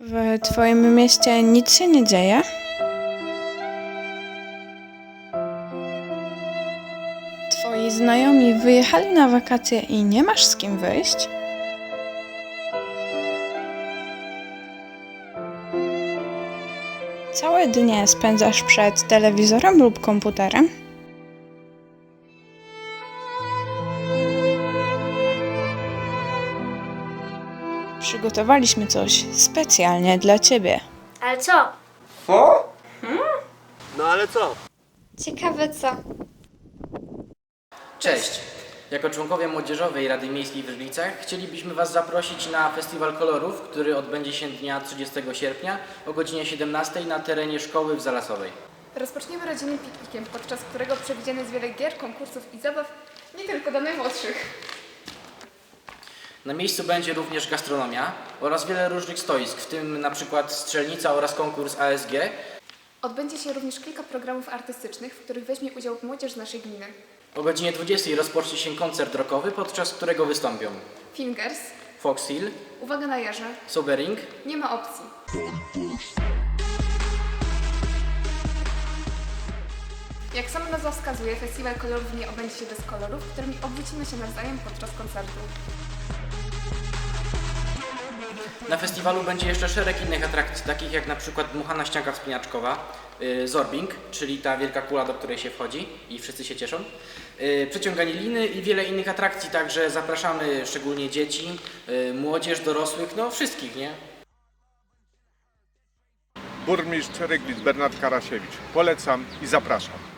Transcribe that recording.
W Twoim mieście nic się nie dzieje? Twoi znajomi wyjechali na wakacje i nie masz z kim wyjść? Całe dnie spędzasz przed telewizorem lub komputerem? Przygotowaliśmy coś specjalnie dla Ciebie. Ale co? Co? No ale co? Ciekawe co. Cześć! Jako członkowie Młodzieżowej Rady Miejskiej w Żywicach chcielibyśmy Was zaprosić na Festiwal Kolorów, który odbędzie się dnia 30 sierpnia o godzinie 17 na terenie szkoły w Zalasowej. Rozpoczniemy rodzinnym piknikiem, podczas którego przewidziane jest wiele gier, konkursów i zabaw, nie tylko dla najmłodszych. Na miejscu będzie również gastronomia oraz wiele różnych stoisk, w tym na przykład strzelnica oraz konkurs ASG. Odbędzie się również kilka programów artystycznych, w których weźmie udział młodzież z naszej gminy. O godzinie 20 rozpocznie się koncert rockowy, podczas którego wystąpią Fingers, Fox Hill, uwaga na jarze, Sobering, nie ma opcji. Jak sama nazwa wskazuje, festiwal kolorów nie obędzie się bez kolorów, którymi obrócimy się nawzajem podczas koncertu. Na festiwalu będzie jeszcze szereg innych atrakcji, takich jak na przykład dmuchana ścianka wspinaczkowa, y, zorbing, czyli ta wielka kula, do której się wchodzi i wszyscy się cieszą, y, przeciąganie liny i wiele innych atrakcji, także zapraszamy szczególnie dzieci, y, młodzież, dorosłych, no wszystkich, nie? Burmistrz Reglic Bernard Karasiewicz. Polecam i zapraszam.